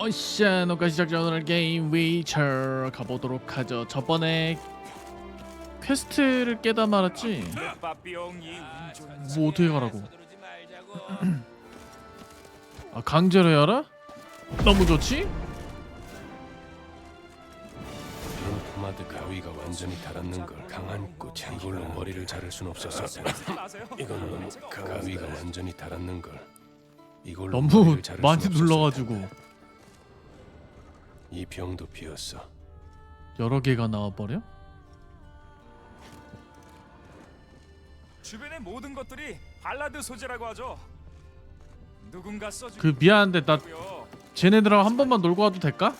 어샤 녹화 시작 전 오늘 게임 위쳐 가보도록 하죠 저번에 퀘스트를 깨다 말았지 뭐 어떻게 가라고 아 강제로 해라? 너무 좋지? 빈 포마드 가위가 완전히 닳았는 걸 강한 꽃 이걸로 머리를 자를 순 없어서 이건 너무 가위가 완전히 닳았는 걸 이걸로 너무 머리를 자를 많이 눌러가지고. 이 병도 비었어 여러 개가 나와버려? 주변의 모든 것들이 발라드 소재라고 하죠. 누군가 써준 그 미안한데 나. 쟤네들하고 한 번만 놀고 와도 될까?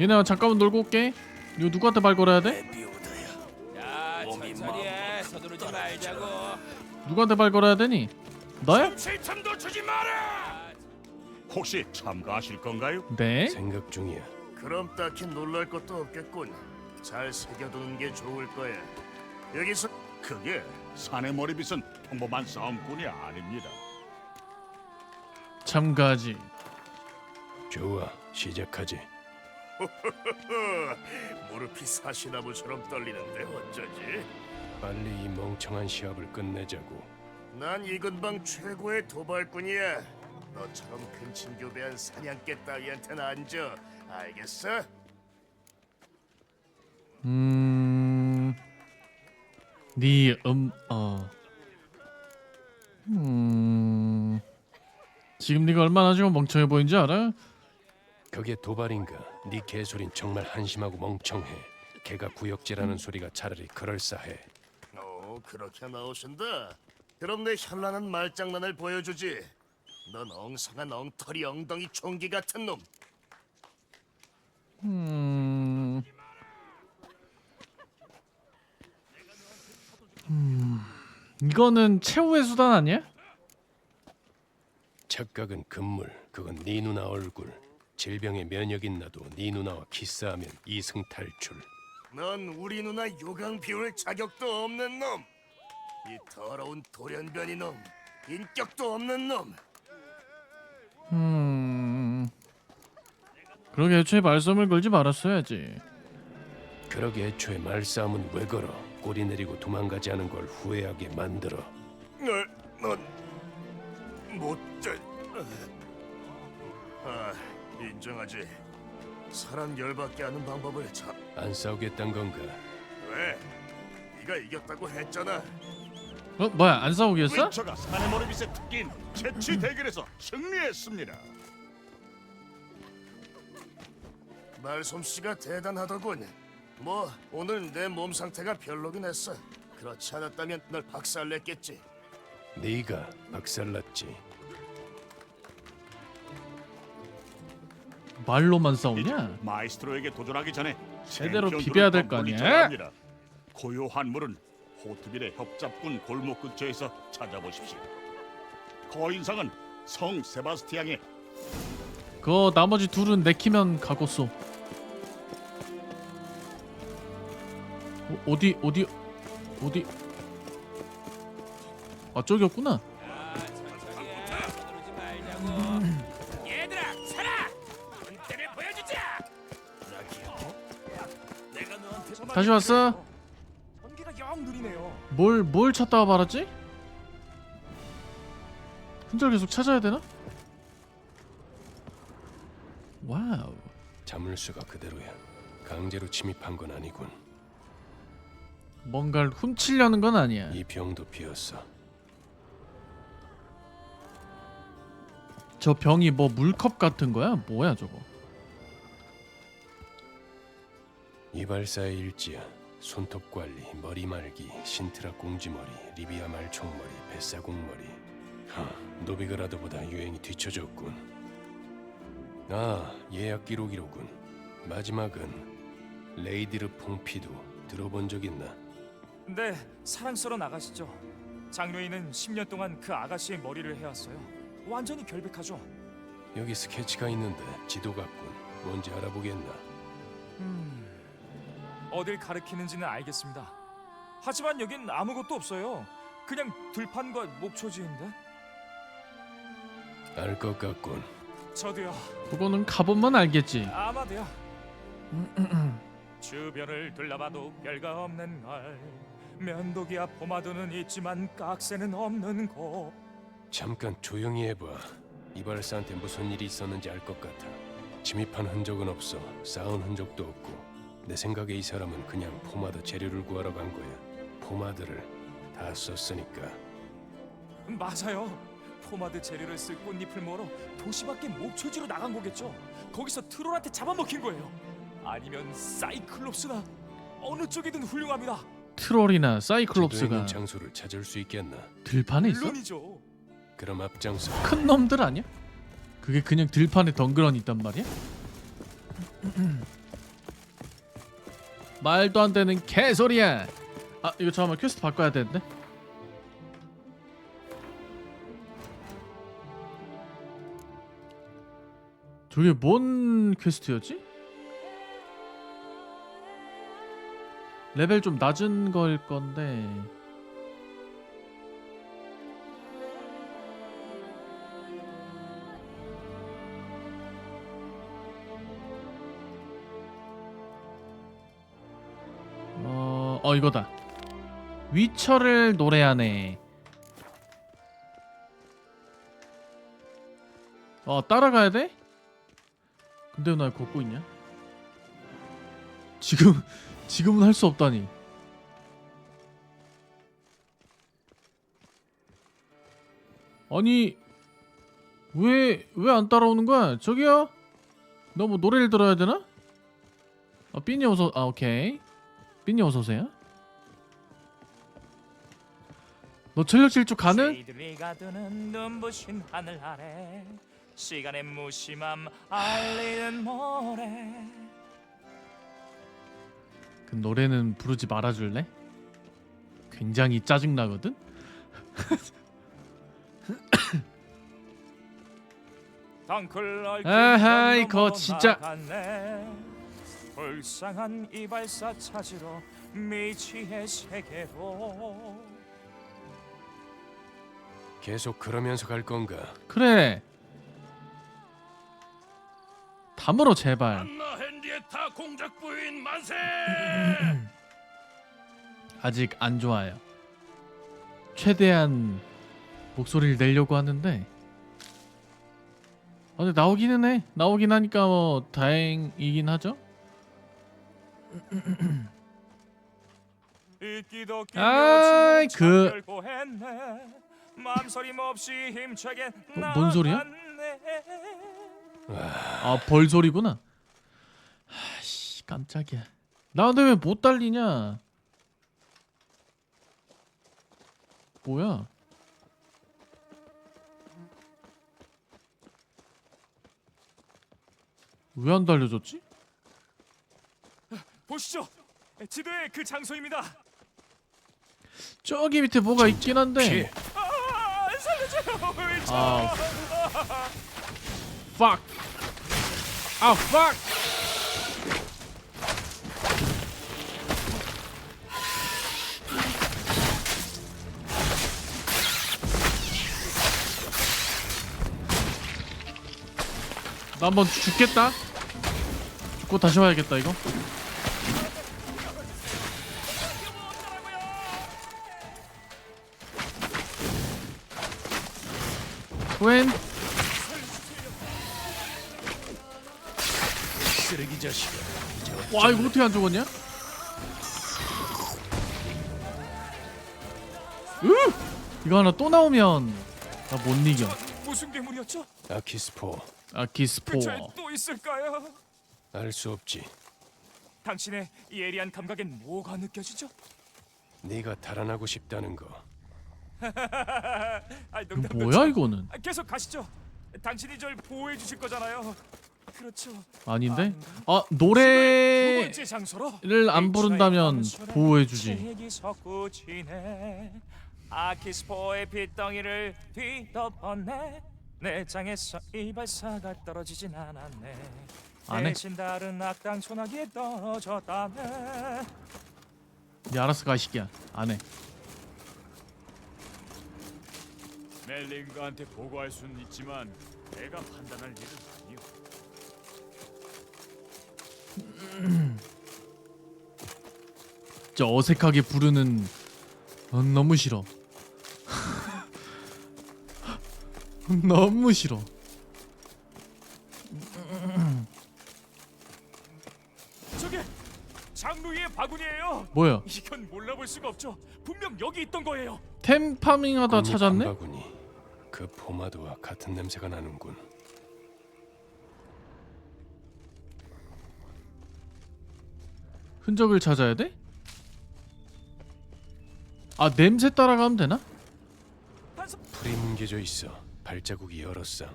얘네랑 잠깐만 놀고 올게 이거 누구한테 말 걸어야 돼? 야 천천히 해 서두르지 말자고 누구한테 말 걸어야 되니? 너야? 칠참도 주지 마라. 혹시 참가하실 건가요? 네? 생각 중이야 그럼 딱히 놀랄 것도 없겠군. 잘 새겨두는 게 좋을 거야. 여기서 그게 사내 머리빗은 평범한 싸움꾼이 아닙니다. 참가지 좋아 시작하지 무릎이 사시나무처럼 떨리는데 어쩌지? 빨리 이 멍청한 시합을 끝내자고 난 이 근방 최고의 도발꾼이야. 너처럼 근친교배한 사냥개 따위한테는 앉아. 알겠어? 음... 네 음... 어... 음... 지금 네가 얼마나 지금 멍청해 보이는지 알아? 그게 도발인가 네 개소린 정말 한심하고 멍청해 개가 구역질하는 소리가 차라리 그럴싸해 오, 그렇게 나오신다. 그럼 내 현란한 말장난을 보여주지. 넌 엉성한 엉터리 엉덩이 총기 같은 놈. 음... 음... 이거는 최후의 수단 아니야? 착각은 금물 그건 네 누나 얼굴 질병에 면역 있나도 네 누나와 키스하면 이승 탈출 넌 우리 누나 요강 비울 자격도 없는 놈. 이 더러운 돌연변이 놈. 인격도 없는 놈. 음... 그러게 애초에 말씀을 걸지 말았어야지 그러게 애초에 말싸움은 왜 걸어 꼬리 내리고 도망가지 않은 걸 후회하게 만들어 널, 넌 못돼. 아, 인정하지. 사람 열받게 하는 방법을 참. 안 싸우겠단 건가 왜? 네가 이겼다고 했잖아. 어? 뭐야 안 싸우겠어? 위쳐가 사내 머리빗의 특기인 채취 대결에서 승리했습니다. 말솜씨가 대단하더군. 뭐 오늘 내 몸 상태가 별로긴 했어. 그렇지 않았다면 널 박살냈겠지. 네가 박살났지 말로만 싸우냐? 마이스트로에게 도전하기 전에 제대로 챔피언들은 비벼야 될거 아니야? 합니다. 고요한 물은 호트빌의 협잡군 골목 근처에서 찾아보십시오. 거인상은 성 세바스티앙의 그 나머지 둘은 내키면 가고쏘 어, 어디 어디 어디? 아 저기였구나. 얘들아 본때를 보여주자! 다시 왔어? 뭘 뭘 찾다가 말았지? 흔적 계속 찾아야 되나? 와우. 자물쇠가 그대로야. 강제로 침입한 건 아니군. 뭔가를 훔치려는 건 아니야. 이 병도 비었어. 저 병이 뭐 물컵 같은 거야? 뭐야 저거? 이발사의 일지야 손톱 관리, 머리 말기, 신트라 꽁지머리, 리비아 말총머리, 뱃사공머리. 하, 노비그라드보다 유행이 뒤처졌군. 아, 예약 기록이로군. 마지막은 레이디르 퐁피두 들어본 적 있나? 네, 사랑스러 나가시죠. 장로인은 10년 동안 그 아가씨의 머리를 해왔어요. 완전히 결백하죠. 여기 스케치가 있는데 지도 같군. 뭔지 알아보겠나? 어딜 가리키는지는 알겠습니다. 하지만 여긴 아무것도 없어요. 그냥 들판과 목초지인데. 알 것 같군. 저도요. 그거는 가보면 알겠지. 아마도요. 주변을 둘러봐도 별거 없는 걸. 면도기와 포마도는 있지만 깍새는 없는 곳. 잠깐 조용히 해봐. 이발사한테 무슨 일이 있었는지 알 것 같아. 침입한 흔적은 없어. 싸운 흔적도 없고. 내 생각에 이 사람은 그냥 포마드 재료를 구하러 간 거야. 포마드를 다 썼으니까. 맞아요. 포마드 재료를 쓸 꽃잎을 모으러 도시 밖에 목초지로 나간 거겠죠. 거기서 트롤한테 잡아먹힌 거예요. 아니면 사이클롭스나 어느 쪽이든 훌륭합니다. 트롤이나 사이클롭스가 있는 장소를 찾을 수 있겠나? 들판에 있어? 물론이죠. 그럼 앞장서. 큰 놈들 아니야? 그게 그냥 들판에 덩그러니 있단 말이야? 말도 안 되는 개소리야. 아 이거 잠깐만 퀘스트 바꿔야 되는데. 저게 뭔 퀘스트였지? 레벨 좀 낮은 걸 건데. 어, 어 이거다. 위쳐를 노래하네. 어 따라가야 돼? 근데 왜 날 걷고 있냐? 지금 지금은 할 수 없다니. 아니 왜 왜 안 따라오는 거야? 저기요. 너 뭐 노래를 들어야 되나? 아 삐니 어서 아 오케이. 삐니 어서 오세요. 너 전력 질주 가능? 새들이 가두는 눈부신 하늘 아래 시간의 무심함 알리는 모래 그 노래는 부르지 말아줄래? 굉장히 짜증 나거든. 덩클 아하이, 그거 진짜. 불쌍한 이발사 찾으러 미치의 세계로 계속 그러면서 갈 건가? 그래. 담으로 제발. 안나 헨리에타 공작 부인 만세! 아직 안 좋아요. 최대한 목소리를 내려고 하는데. 아, 근데 나오기는 해. 나오긴 하니까 뭐 다행이긴 하죠. 아이, 그- 참결 고 했네 맘소림 없이 힘차게 뭐, 뭔 소리야? 아, 벌 소리구나. 아씨, 깜짝이야. 나 근데 왜못 달리냐? 뭐야? 왜 안 달려졌지? 보시죠 지도에 그 장소입니다 저기 밑에 뭐가 있긴 한데. 아, fuck. 아, fuck. 나 한번 죽겠다. 죽고 다시 와야겠다 이거. 웬? 쓰레기 자식아. 와 이거 어떻게 안 죽었냐? 으! 이거 하나 또 나오면 나 못 이겨. 무슨 괴물이었죠? 아키스포. 아키스포. 근처에 또 있을까요? 알 수 없지. 당신의 예리한 감각엔 뭐가 느껴지죠? 네가 달아나고 싶다는 거. 아, 이거 농담 뭐야 그렇죠. 이거는? 아, 계속 가시죠. 당신이 절 보호해 주실 거잖아요. 그렇죠. 아닌데? 아닌가? 아두 노래를 번째 장소로 안 부른다면 보호해주지. 아키스포의 빗덩이를 뒤덮었네. 내 장에서 이발사가 떨어지진 않았네. 안 해. 대신 다른 악당 소나기에 떨어졌다네. 네 알았어 가시기야. 안 해. 멜링가한테 보고할 수는 있지만 내가 판단할 일은 아니오. 진짜 어색하게 부르는 어, 너무 싫어. 너무 싫어. 저게 장루이의 바구니예요. 뭐야? 이건 몰라볼 수가 없죠. 분명 여기 있던 거예요. 템 파밍하다 찾았네? 바구니 그 포마드와 같은 냄새가 나는군. 흔적을 찾아야 돼? 아 냄새 따라가면 되나? 풀이 뭉개져 있어. 발자국이 여러 쌍.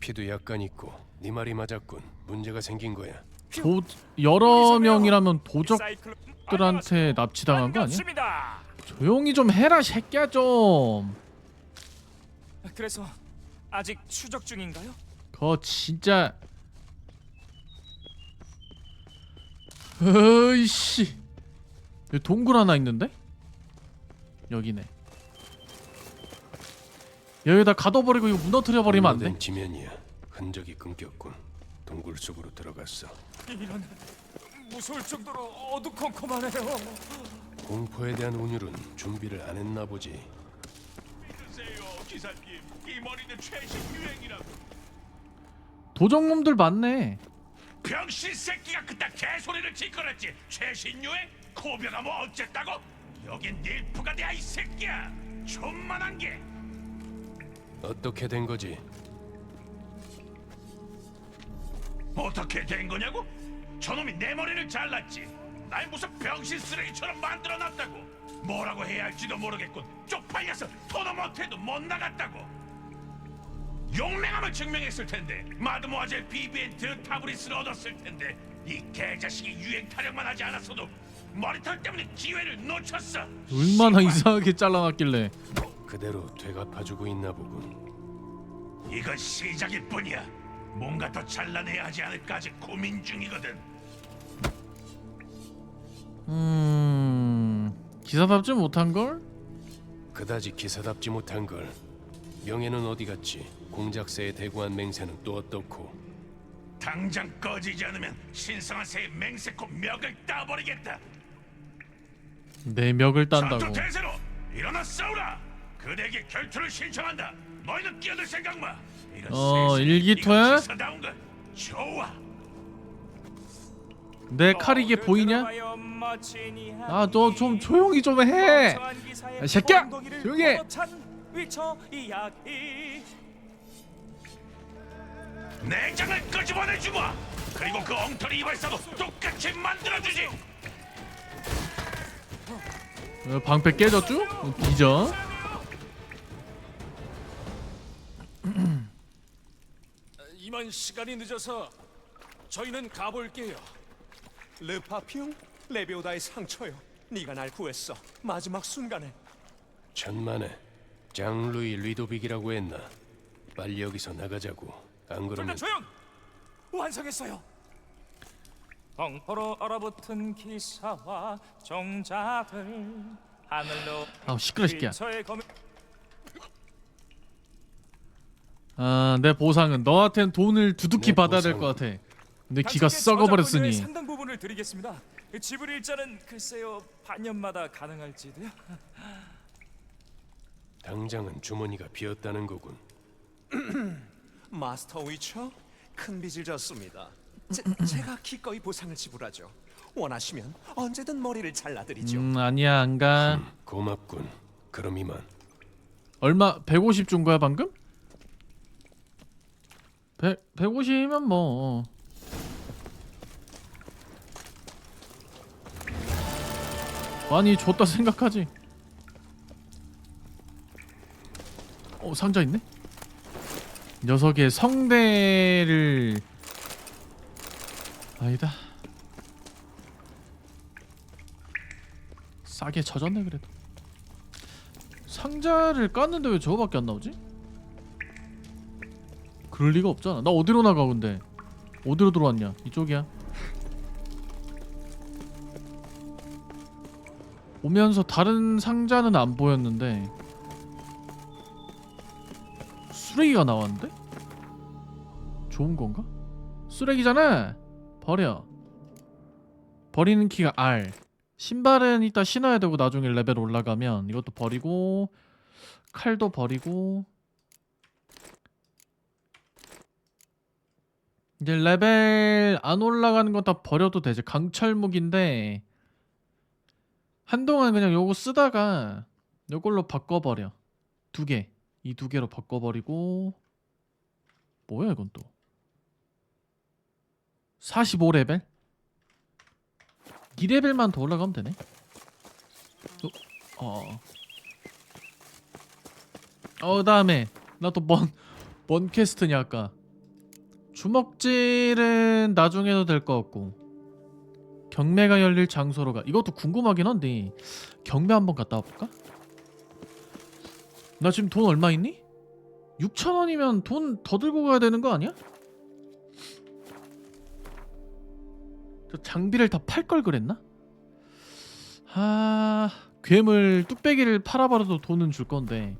피도 약간 있고 네 말이 맞았군. 문제가 생긴 거야. 도 여러 명이라면 도적들한테 납치당한 거 아니야? 조용히 좀 해라 새끼야 좀. 그래서 아직 추적 중인가요? 거 진짜 어이씨 여기 동굴 하나 있는데? 여기네 여기다 가둬버리고 이거 무너뜨려 버리면 안 돼? 지면이야. 흔적이 끊겼군. 동굴 속으로 들어갔어. 이런 무서울 정도로 어두컴컴하네요. 공포에 대한 운율은 준비를 안 했나 보지. 기사님. 이 머리는 최신 유행이라고. 도적놈들 많네 병신 새끼가 그딴 개소리를 짓거렸지. 최신 유행? 코벼가 뭐 어쨌다고? 여긴 닐프가 돼야 이 새끼야. 존만한 게. 어떻게 된 거지? 어떻게 된 거냐고? 저놈이 내 머리를 잘랐지. 날 무슨 병신 쓰레기처럼 만들어놨다고. 뭐라고 해야 할지도 모르겠군. 쪽팔려서 토도 못해도 못 나갔다고. 용맹함을 증명했을 텐데 마드모아젤 비비엔트 타브리스를 얻었을 텐데 이 개자식이 유행 타령만 하지 않았어도 머리털 때문에 기회를 놓쳤어. 얼마나. 이상하게 잘라놨길래 그대로 되갚아주고 있나 보군. 이건 시작일 뿐이야. 뭔가 더 잘라내야 하지 않을까 아직 고민 중이거든. 음... 기사답지 못한 걸? 그다지 기사답지 못한 걸. 명예는 어디 갔지? 공작새에 대구한 맹세는 또 어떻고? 당장 꺼지지 않으면 신성한 새의 맹세코 멱을 따버리겠다. 내 멱을 딴다고 전투 대세로 일어나 싸우라. 그대에게 결투를 신청한다. 너희는 끼어들 생각 마. 이런 어, 세상에 일기토야? 기사다운 것. 좋아. 내 칼이 이게 보이냐? 아 너 좀 조용히 좀 해! 야, 새끼야! 조용히 해! 내장을 끄집어내주마. 그리고 그 엉터리 이발사도 똑같이 만들어주지. 어, 방패 깨졌죠? 어, 뒤져 이만 시간이 늦어서 저희는 가볼게요 르파피용? 레비오다의 상처요. 네가 날 구했어. 마지막 순간에. 천만에 장루이 리도빅이라고 했나? 빨리 여기서 나가자고. 안 그러면 일단 조용! 완성했어요 덩포로 얼어붙은 기사와 종자들 하늘로 아우 시끄러 새끼야 검 아 내 보상은 너한텐 돈을 두둑히 내 받아야 될 것 같아 근데 기가 당신께 썩어버렸으니 상당 부분 을 드리겠습니다. 그 지불 일자는 글쎄요 반년마다 가능할지도요. 당장은 주머니가 비었다는 거군. 마스터 위쳐? 큰 빚을 졌습니다. 제, 제가 기꺼이 보상을 지불하죠. 원하시면 언제든 머리를 잘라드리죠. 음 아니야 안가 고맙군. 그럼 이만. 얼마 150 준 거야 방금? 100 150이면 뭐 많이 줬다 생각하지. 어 상자 있네. 녀석의 성대를 아니다. 싸게 젖었네 그래도. 상자를 깠는데 왜 저거밖에 안 나오지? 그럴 리가 없잖아. 나 어디로 나가 근데? 어디로 들어왔냐? 이쪽이야. 오면서 다른 상자는 안 보였는데 쓰레기가 나왔는데? 좋은 건가? 쓰레기잖아. 버려. 버리는 키가 R. 신발은 이따 신어야 되고 나중에 레벨 올라가면 이것도 버리고 칼도 버리고 이제 레벨 안 올라가는 건 다 버려도 되지. 강철 무기인데 한동안 그냥 요거 쓰다가 요걸로 바꿔버려. 두 개. 이 두 개로 바꿔버리고 뭐야 이건 또 45레벨? 2레벨만 더 올라가면 되네 어, 어. 어 다음에 나또뭔뭔 퀘스트냐 아까 주먹질은 나중에 해도 될 것 같고 경매가 열릴 장소로 가 이것도 궁금하긴 한데 경매 한번 갔다 와볼까? 나 지금 돈 얼마 있니? 6천 원이면 돈 더 들고 가야 되는 거 아니야? 저 장비를 다 팔 걸 그랬나? 아 괴물 뚝배기를 팔아버려도 돈은 줄 건데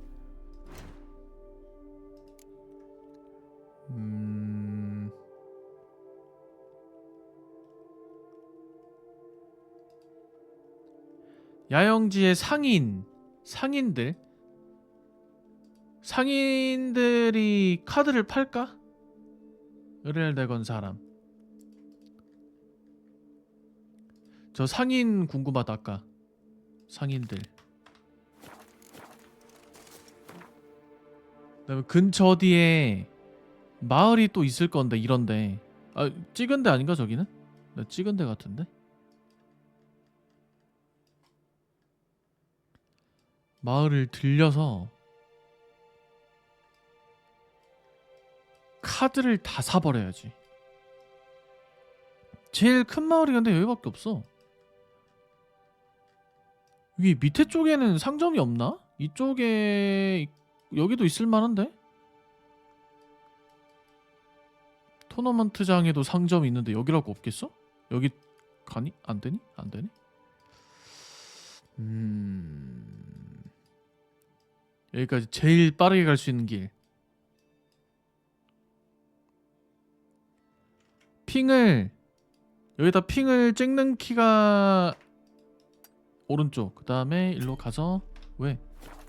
야영지의 상인 상인들 상인들이 카드를 팔까? 의뢰를 건 사람 저 상인 궁금하다 아까 상인들 그다음에 근처 어디에 마을이 또 있을 건데 이런데 아 찍은 데 아닌가 저기는? 나 찍은 데 같은데? 마을을 들려서 카드를 다 사버려야지 제일 큰 마을이 근데 여기밖에 없어 위 밑에 쪽에는 상점이 없나? 이쪽에 여기도 있을 만한데? 토너먼트장에도 상점이 있는데 여기라고 없겠어? 여기 가니? 안 되니? 안 되니? 음... 여기까지 제일 빠르게 갈 수 있는 길 핑을 여기다 핑을 찍는 키가 오른쪽 그 다음에 일로 가서 왜?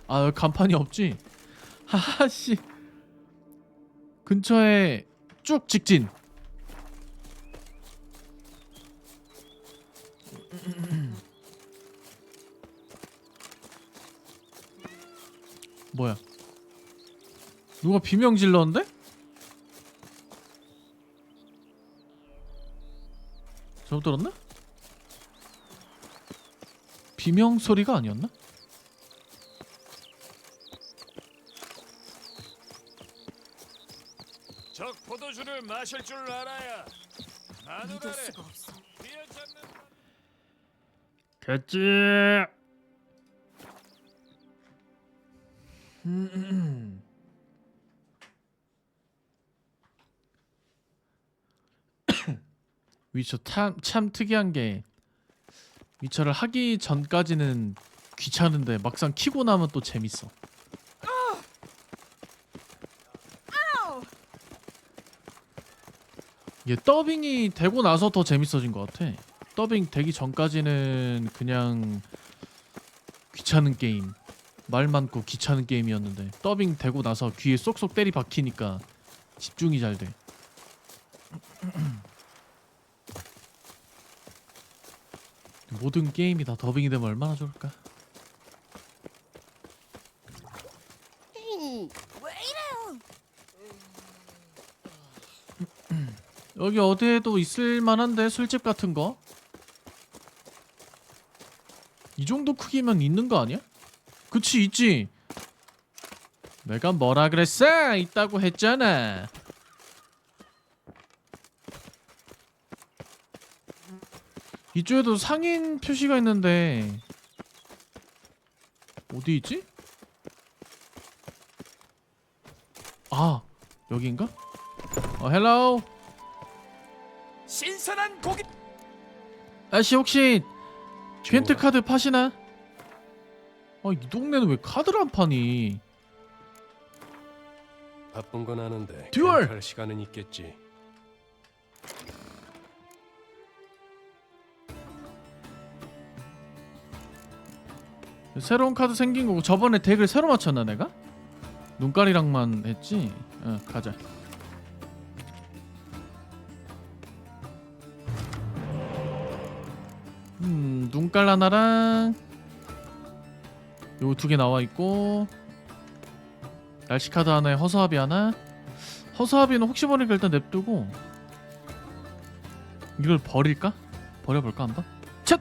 아 간판이 없지? 하하씨 근처에 쭉 직진 뭐야 누가 비명 질렀는데? 잘못 들었나? 비명 소리가 아니었나? 적 포도주를 마실 줄 알아야 믿을 수가 없어. 됐지. 위쳐 참, 참 특이한 게 위쳐를 하기 전까지는 귀찮은데 막상 키고 나면 또 재밌어. 이게 더빙이 되고 나서 더 재밌어진 것 같아. 더빙 되기 전까지는 그냥 귀찮은 게임 말 많고 귀찮은 게임이었는데 더빙 되고 나서 귀에 쏙쏙 때리 박히니까 집중이 잘 돼. 모든 게임이 다 더빙이 되면 얼마나 좋을까? 왜 이래요? 여기 어디에도 있을 만한데 술집 같은 거? 이 정도 크기면 있는 거 아니야? 그치 있지. 내가 뭐라 그랬어? 있다고 했잖아. 이쪽에도 상인 표시가 있는데 어디 있지? 아 여기인가? 어 헬로우 신선한 고기 아씨 혹시 겐트 카드 파시나? 아이 동네는 왜 카드를 안 파니? 바쁜 건 아는데 듀얼! 할 시간은 있겠지. 새로운 카드 생긴 거고 저번에 덱을 새로 맞췄나 내가? 눈깔이랑만 했지? 어 가자 음 눈깔 하나랑 요거 두개 나와 있고 날씨 카드 하나에 허수아비 하나 허수아비는 혹시 모르니까 일단 냅두고 이걸 버릴까? 버려볼까 한번? 쳇!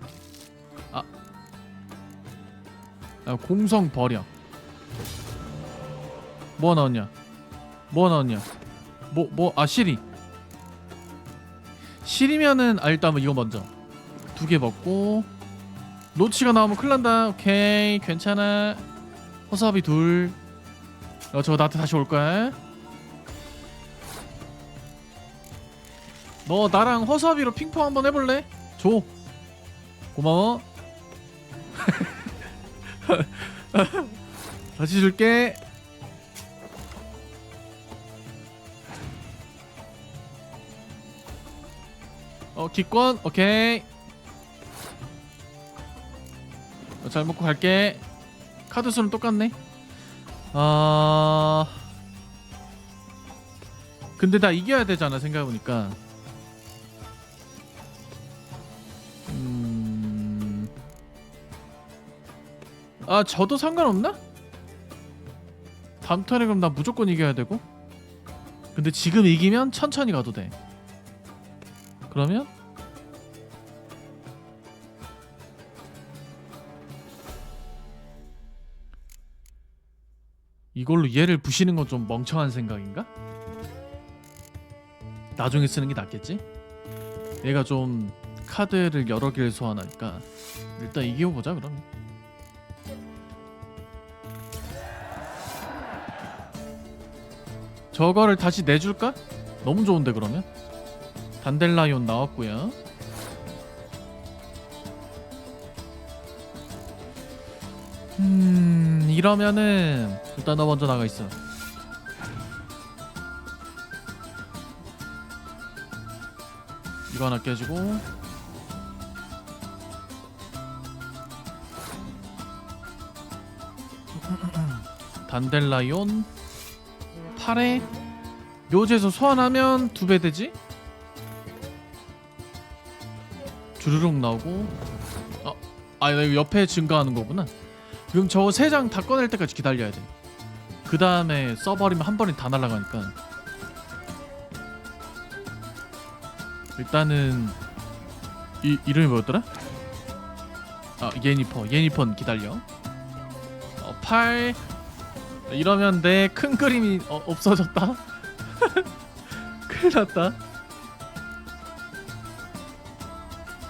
공성 버려. 뭐 나왔냐? 뭐 나왔냐? 뭐 뭐 아 시리. 시리면은 아 일단 뭐 이거 먼저. 두 개 먹고. 노치가 나오면 큰일 난다. 오케이 괜찮아. 허수아비 둘. 어, 저거 나한테 다시 올 거야. 너 나랑 허수아비로 핑퐁 한번 해볼래? 줘. 고마워 다시 줄게. 어 기권 오케이. 어, 잘 먹고 갈게. 카드 수는 똑같네. 아. 근데 나 이겨야 되잖아 생각해보니까. 아 저도 상관없나? 다음 턴에 그럼 나 무조건 이겨야 되고 근데 지금 이기면 천천히 가도 돼 그러면 이걸로 얘를 부시는 건 좀 멍청한 생각인가? 나중에 쓰는 게 낫겠지? 얘가 좀 카드를 여러 개를 소환하니까 일단 이겨보자 그러 저거를 다시 내줄까? 너무 좋은데 그러면? 단델라이온 나왔고요. 음 이러면은 일단 너 먼저 나가 있어. 이거 하나 깨지고. 단델라이온 8에 묘지에서 소환하면 두 배 되지? 주르륵 나오고. 어, 아 이거 옆에 증가하는 거구나. 그럼 저거 세 장 다 꺼낼 때까지 기다려야 돼그 다음에 써버리면 한 번에 다 날아가니까. 일단은 이 이름이 뭐였더라? 아 예니퍼. 예니퍼는 기다려. 어, 8 이러면 내 큰 그림이 어, 없어졌다. 큰일 났다.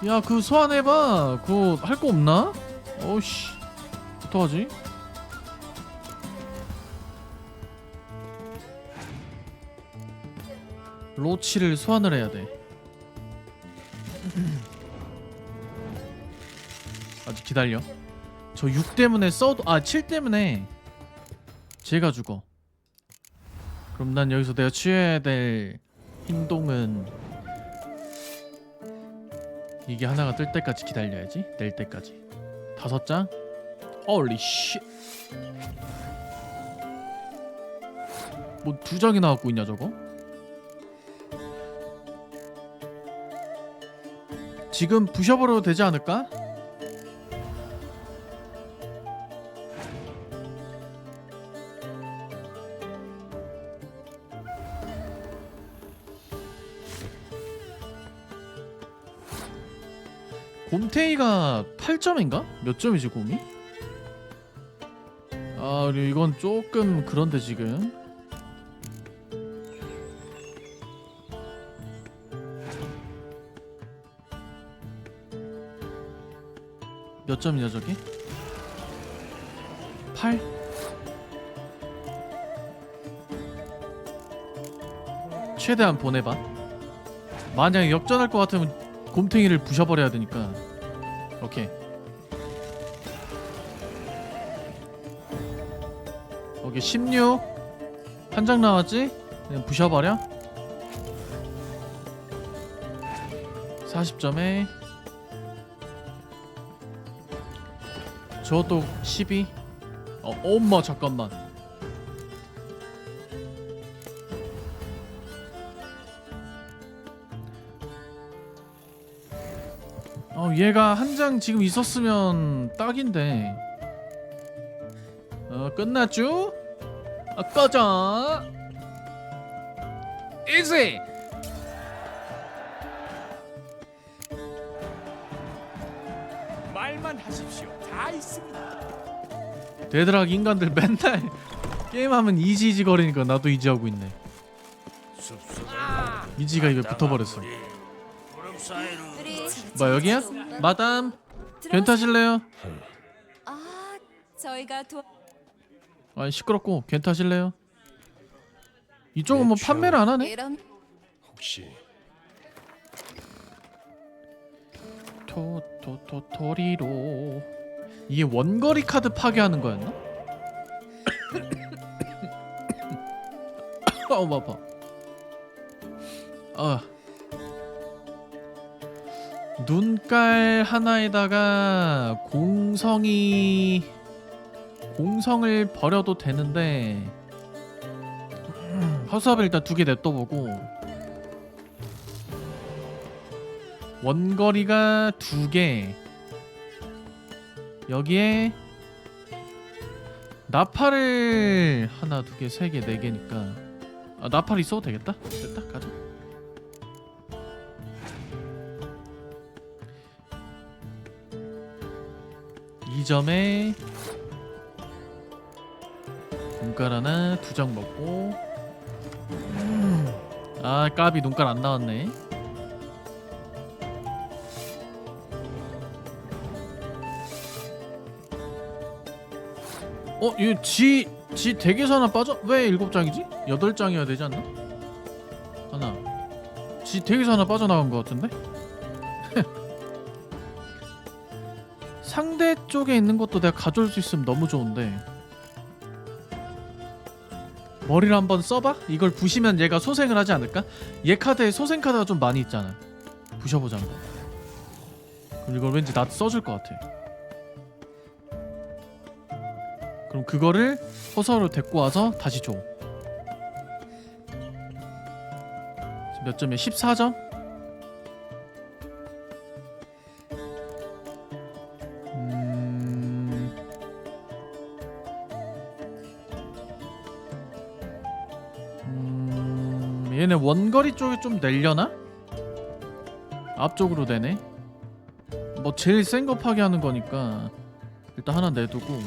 야, 그 소환해봐. 그거 할 거 없나? 어우씨. 어떡하지? 로치를 소환을 해야 돼. 아직 기다려. 저 6 때문에 써도 아 7 때문에 제가 죽어. 그럼 난 여기서 내가 취해야 될 행동은 이게 하나가 뜰 때까지 기다려야지. 낼 때까지. 다섯 장. 어리 씨. 뭐두 장이 나왔고 있냐 저거? 지금 부셔버려도 되지 않을까? 곰테이가 8점인가? 몇 점이지 곰이? 아 이건 조금 그런데 지금 몇 점이냐 저기? 8? 최대한 보내봐 만약에 역전할 것 같으면 곰탱이를 부셔버려야 되니까 오케이. 오케이 16 한장 나왔지? 그냥 부셔버려? 40점에. 저것도 12 어, 엄마 잠깐만 어 얘가 한 장 지금 있었으면 딱인데 어 끝났죠? 아 꺼져 이지 말만 하십시오. 다 있습니다. 대드락 인간들 맨날 게임하면 이지이지 거리니까 나도 이지하고 있네 이지가 입에 붙어버렸어 우리 뭐 여기야? 마담 괜찮으실래요? 아, 저희가 도 아 시끄럽고 괜찮으실래요? 이쪽은 뭐 네, 판매를 안 하네 이런 혹시 토토토토리로 이게 원거리 카드 파괴하는 거였나? 아우 아파 아 눈깔 하나에다가 공성이 공성을 버려도 되는데 하수합을 일단 두 개 냅둬보고 원거리가 두 개. 여기에 나팔을 하나, 두 개, 세 개, 네 개니까 아 나팔 있어도 되겠다. 됐다 가자. 이 점에 눈깔 하나 두 장 먹고 음. 아 까비 눈깔 안 나왔네. 어, 이거 지, 지 덱에서 하나 빠져? 왜 일곱 장이지? 여덟 장이어야 되지 않나? 하나. 지 덱에서 하나 빠져나간 것 같은데? 상대 쪽에 있는 것도 내가 가져올 수 있으면 너무 좋은데. 머리를 한번 써봐? 이걸 부시면 얘가 소생을 하지 않을까? 얘 카드에 소생 카드가 좀 많이 있잖아. 부셔보자. 그럼 이걸 왠지 나도 써줄 것 같아. 그럼 그거를 허서로 데리고 와서 다시 줘. 몇 점이야? 14점? 얘네 원거리 쪽에 좀 내려나? 앞쪽으로 되네. 뭐 제일 센 거 파괴하는 거니까 일단 하나 내두고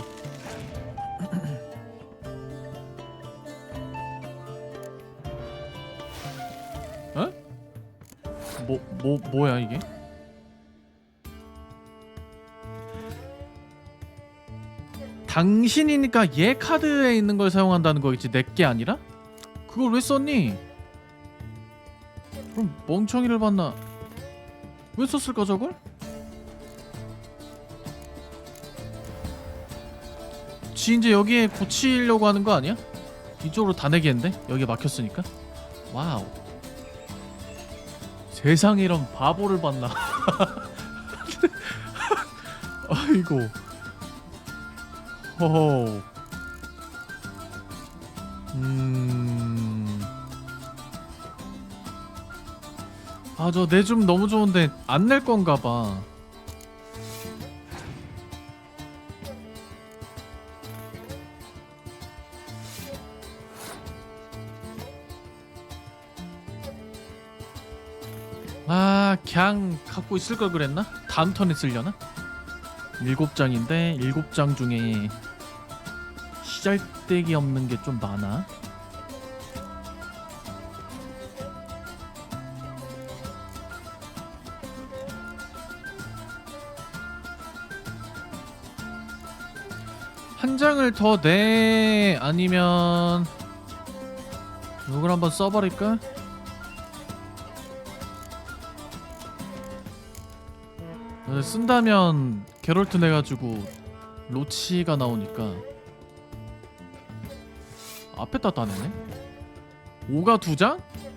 뭐, 뭐, 뭐야 이게? 당신이니까 얘 카드에 있는 걸 사용한다는 거겠지 내게 아니라? 그걸 왜 썼니? 그럼 멍청이를 봤나? 왜 썼을까 저걸? 지 이제 여기에 고치려고 하는 거 아니야? 이쪽으로 다 내겠는데? 여기 막혔으니까 와우 세상에 이런 바보를 봤나 아이고 호호 음... 아 저내좀 너무 좋은데 안 낼 건가 봐 아, 그냥 갖고 있을 걸 그랬나? 다음 턴에 쓰려나? 일곱 장인데 일곱 장 중에 시잘데기 없는 게 좀 많아. 장을 더 내 아니면 이걸 한번 써버릴까? 어, 쓴다면 게롤트 내가지고 로치가 나오니까 앞에다 따내네 5가 두 장?